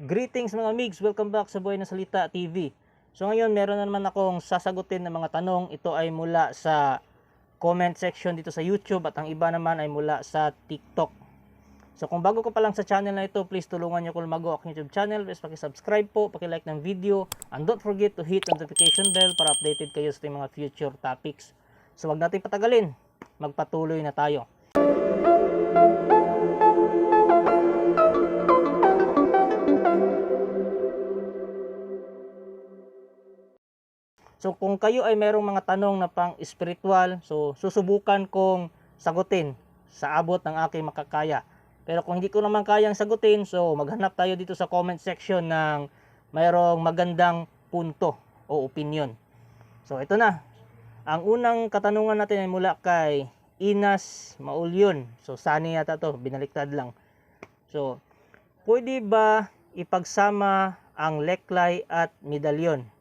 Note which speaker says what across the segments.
Speaker 1: Greetings mga migs, welcome back sa Buhay na Salita TV. So ngayon meron na naman akong sasagutin ng mga tanong. Ito ay mula sa comment section dito sa YouTube at ang iba naman ay mula sa TikTok. So kung bago ka pa lang sa channel na ito, please tulungan niyo ko lumago aking YouTube channel. Please paki-subscribe po, paki-like ng video, and don't forget to hit notification bell para updated kayo sa mga future topics. So wag natin patagalin, magpatuloy na tayo. So kung kayo ay merong mga tanong na pang spiritual, so susubukan kong sagutin sa abot ng aking makakaya. Pero kung hindi ko naman kayang sagutin, so maghanap tayo dito sa comment section ng mayroong magandang punto o opinion. So ito na. Ang unang katanungan natin ay mula kay Inas Maulyon. So sani yata to, binaliktad lang. So, pwede ba ipagsama ang leklay at medalyon?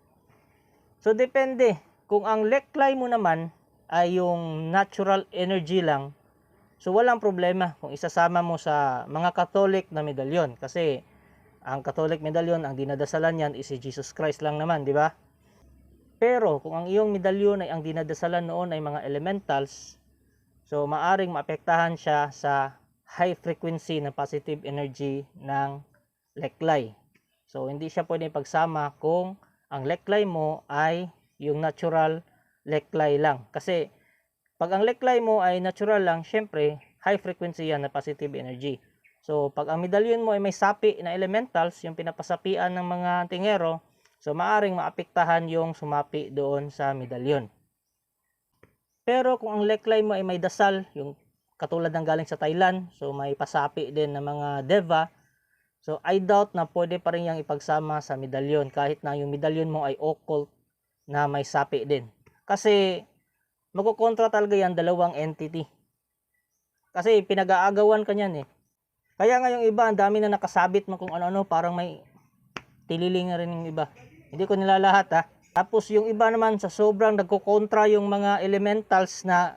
Speaker 1: So depende. Kung ang leklay mo naman ay yung natural energy lang, so walang problema kung isasama mo sa mga Catholic na medalyon. Kasi ang Catholic medalyon, ang dinadasalan niyan is si Jesus Christ lang naman, di ba? Pero kung ang iyong medalyon ay ang dinadasalan noon ay mga elementals, so maaring maapektahan siya sa high frequency na positive energy ng leklay. So hindi siya pwede pagsama kung ang leklay mo ay yung natural leklay lang. Kasi pag ang leklay mo ay natural lang, syempre high frequency yan na positive energy. So pag ang medalyon mo ay may sapi na elementals, yung pinapasapian ng mga tingero, so maaring maapektahan yung sumapi doon sa medalyon. Pero kung ang leklay mo ay may dasal, yung katulad ng galing sa Thailand, so may pasapi din ng mga deva, So I doubt na pwede pa rin yang ipagsama sa medalyon kahit na yung medalyon mo ay occult na may sapi din. Kasi magkokontra talaga yan dalawang entity. Kasi pinag-aagawan ka niyan eh. Kaya nga yung iba, ang dami na nakasabit mo kung ano-ano, parang may tililing rin yung iba. Hindi ko nilalahat ha. Tapos yung iba naman sa sobrang nagkokontra yung mga elementals na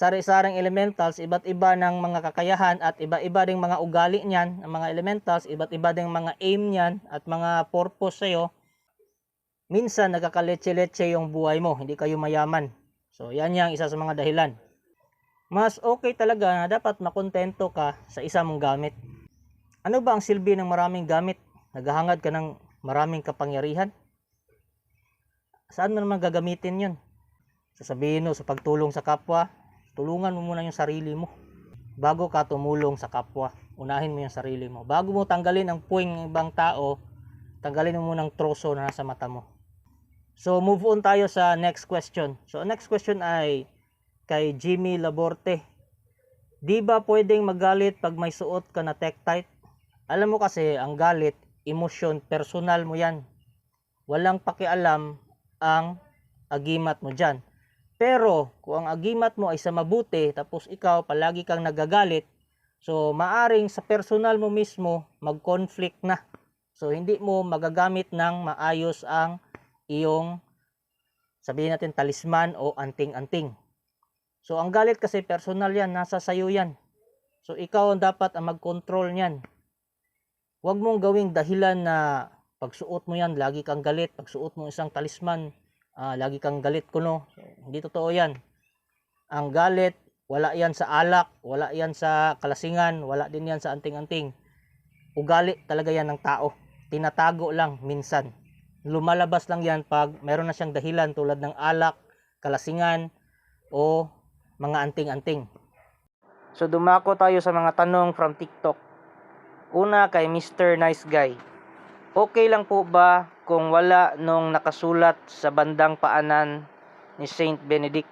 Speaker 1: sari-saring elementals, iba't iba ng mga kakayahan at iba-iba ding mga ugali niyan, ng mga elementals, iba't iba ding mga aim niyan at mga purpose sa'yo, minsan nagkakaletse-letse yung buhay mo, hindi kayo mayaman. So, yan yung isa sa mga dahilan. Mas okay talaga na dapat makontento ka sa isa mong gamit. Ano ba ang silbi ng maraming gamit? Naghahangad ka ng maraming kapangyarihan? Saan mo naman gagamitin yun? Sasabihin mo sa pagtulong sa kapwa, tulungan mo muna yung sarili mo bago ka tumulong sa kapwa. Unahin mo yung sarili mo. Bago mo tanggalin ang puwing ng ibang tao, tanggalin mo muna ang troso na nasa mata mo. So, move on tayo sa next question. So, next question ay kay Jimmy Laborte. Di ba pwedeng magalit pag may suot ka na tektite? Alam mo kasi, ang galit, emosyon, personal mo yan. Walang pakialam ang agimat mo dyan. Pero kung ang agimat mo ay sa mabuti tapos ikaw palagi kang nagagalit, so maaring sa personal mo mismo mag-conflict na. So hindi mo magagamit ng maayos ang iyong sabihin natin talisman o anting-anting. So ang galit kasi personal yan, nasa sayo yan. So ikaw ang dapat ang mag-control niyan. Huwag mong gawing dahilan na pagsuot mo yan, lagi kang galit. Pagsuot mo isang talisman, ah, lagi kang galit kuno. So, hindi totoo yan. Ang galit, wala yan sa alak, wala yan sa kalasingan, wala din yan sa anting-anting. Ugali talaga yan ng tao. Tinatago lang minsan. Lumalabas lang yan pag meron na siyang dahilan tulad ng alak, kalasingan, o mga anting-anting. So dumako tayo sa mga tanong from TikTok. Una kay Mr. Nice Guy. Okay lang po ba kung wala nung nakasulat sa bandang paanan ni Saint Benedict?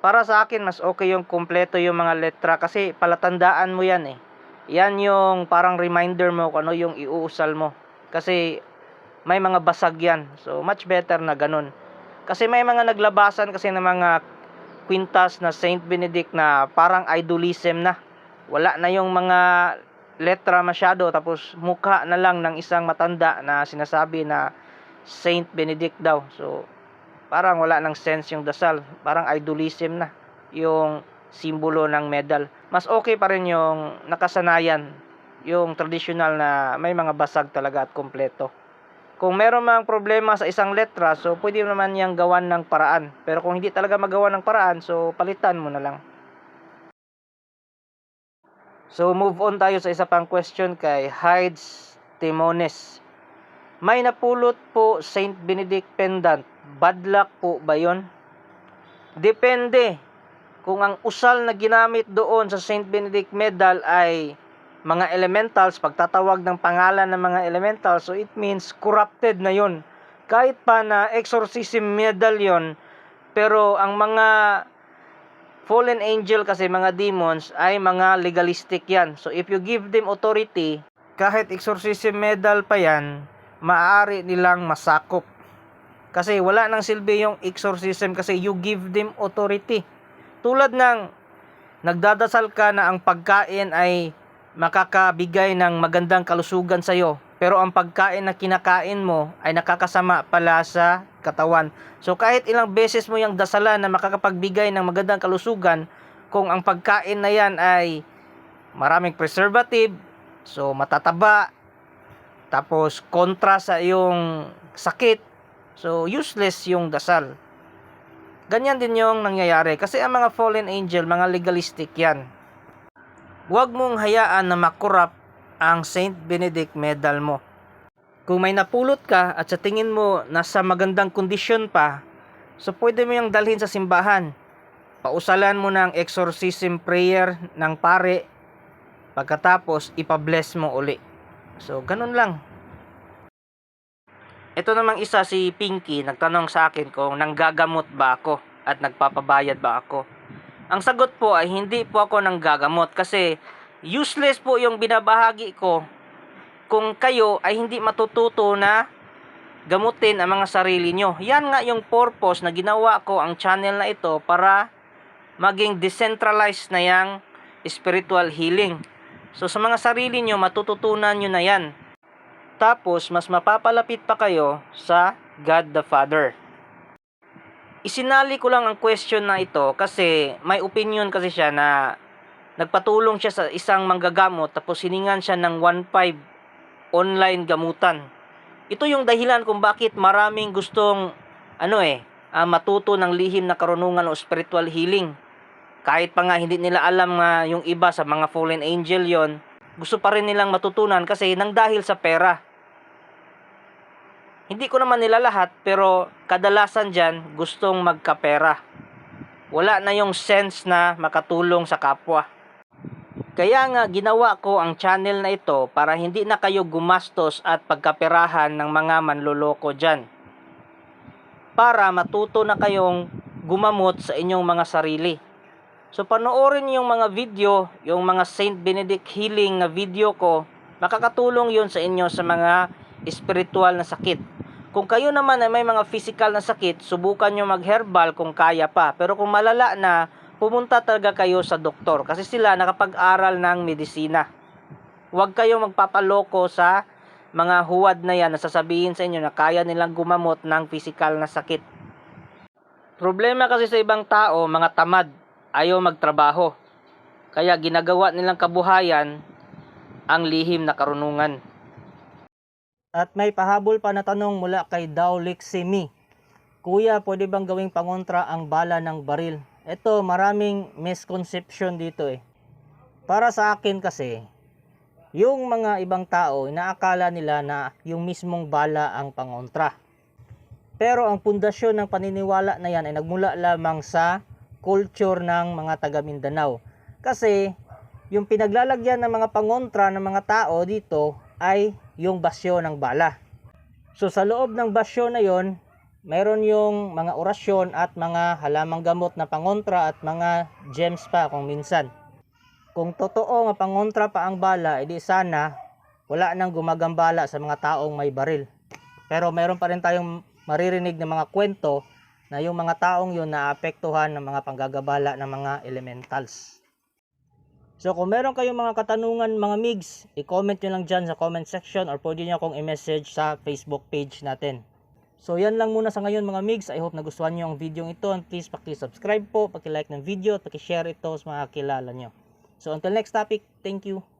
Speaker 1: Para sa akin, mas okay yung kumpleto yung mga letra kasi palatandaan mo yan eh. Yan yung parang reminder mo kung ano yung iuusal mo. Kasi may mga basag yan. So, much better na ganun. Kasi may mga naglabasan kasi ng mga quintas na Saint Benedict na parang idolism na. Wala na yung mga letra masyado tapos mukha na lang ng isang matanda na sinasabi na Saint Benedict daw. So, parang wala nang sense yung dasal. Parang idolism na yung simbolo ng medal. Mas okay pa rin yung nakasanayan yung traditional na may mga basag talaga at kompleto. Kung meron mang problema sa isang letra, so pwede naman niyang gawan ng paraan. Pero kung hindi talaga magawa ng paraan, so palitan mo na lang. So move on tayo sa isa pang question kay Hides Timones. May napulot po Saint Benedict pendant. Bad luck po ba yon? Depende. Kung ang usal na ginamit doon sa Saint Benedict medal ay mga elementals, pagtatawag ng pangalan ng mga elementals, so it means corrupted na yon. Kahit pa na exorcism medal yon, pero ang mga fallen angel kasi mga demons ay mga legalistic yan. So if you give them authority, kahit exorcism medal pa yan, maaari nilang masakop. Kasi wala nang silbi yung exorcism kasi you give them authority. Tulad ng nagdadasal ka na ang pagkain ay makakabigay ng magandang kalusugan sa iyo. Pero ang pagkain na kinakain mo ay nakakasama pala sa katawan. So kahit ilang beses mo yung dasalan na makakapagbigay ng magandang kalusugan, kung ang pagkain na yan ay maraming preservative, so matataba, tapos kontra sa iyong sakit, so useless yung dasal. Ganyan din yung nangyayari kasi ang mga fallen angel, mga legalistic yan. Huwag mong hayaan na makurap ang Saint Benedict medal mo. Kung may napulot ka at sa tingin mo nasa magandang kondisyon pa, so pwede mo yung dalhin sa simbahan. Pausalan mo ng exorcism prayer ng pare, pagkatapos ipabless mo uli. So, ganun lang. Ito namang isa si Pinky nagtanong sa akin kung nanggagamot ba ako at nagpapabayad ba ako. Ang sagot po ay hindi po ako nanggagamot kasi useless po yung binabahagi ko kung kayo ay hindi matututo na gamutin ang mga sarili nyo. Yan nga yung purpose na ginawa ko ang channel na ito para maging decentralized na yung spiritual healing. So sa mga sarili nyo, matututunan nyo na yan. Tapos, mas mapapalapit pa kayo sa God the Father. Isinali ko lang ang question na ito kasi may opinion kasi siya na nagpatulong siya sa isang manggagamot tapos hiningan siya ng 1.5 online gamutan. Ito yung dahilan kung bakit maraming gustong ano eh, ah, matuto ng lihim na karunungan o spiritual healing. Kahit pa nga hindi nila alam nga yung iba sa mga fallen angel yon, gusto pa rin nilang matutunan kasi nang dahil sa pera. Hindi ko naman nila lahat pero kadalasan dyan gustong magkapera. Wala na yung sense na makatulong sa kapwa. Kaya nga ginawa ko ang channel na ito para hindi na kayo gumastos at pagkaperahan ng mga manloloko dyan. Para matuto na kayong gumamot sa inyong mga sarili. So panoorin yung mga video, yung mga Saint Benedict healing na video ko, makakatulong yun sa inyo sa mga spiritual na sakit. Kung kayo naman ay may mga physical na sakit, subukan nyo mag-herbal kung kaya pa. Pero kung malala na, pumunta talaga kayo sa doktor kasi sila nakapag-aral ng medisina. Huwag kayo magpapaloko sa mga huwad na yan na sasabihin sa inyo na kaya nilang gumamot ng physical na sakit. Problema kasi sa ibang tao, mga tamad, ayaw magtrabaho. Kaya ginagawa nilang kabuhayan ang lihim na karunungan. At may pahabol pa na tanong mula kay Daulik Simi. Kuya, pwede bang gawing pangontra ang bala ng baril? Ito, maraming misconception dito eh. Para sa akin kasi, yung mga ibang tao, inaakala nila na yung mismong bala ang pangontra. Pero ang pundasyon ng paniniwala na yan ay nagmula lamang sa culture ng mga taga Mindanao. Kasi yung pinaglalagyan ng mga pangontra ng mga tao dito ay yung basyo ng bala. So sa loob ng basyo na yon, meron yung mga orasyon at mga halamang gamot na pangontra at mga gems pa kung minsan. Kung totoo nga pangontra pa ang bala, edi sana wala nang gumagambala sa mga taong may baril. Pero meron pa rin tayong maririnig ng mga kwento na yung mga taong yun naapektuhan ng mga panggagabala ng mga elementals. So kung meron kayong mga katanungan mga migs, i-comment nyo lang dyan sa comment section or pwede nyo akong i-message sa Facebook page natin. So yan lang muna sa ngayon mga migs. I hope nagustuhan nyo ang video ito and please paki-subscribe po, paki-like ng video at paki-share ito sa mga kilala nyo. So until next topic, thank you.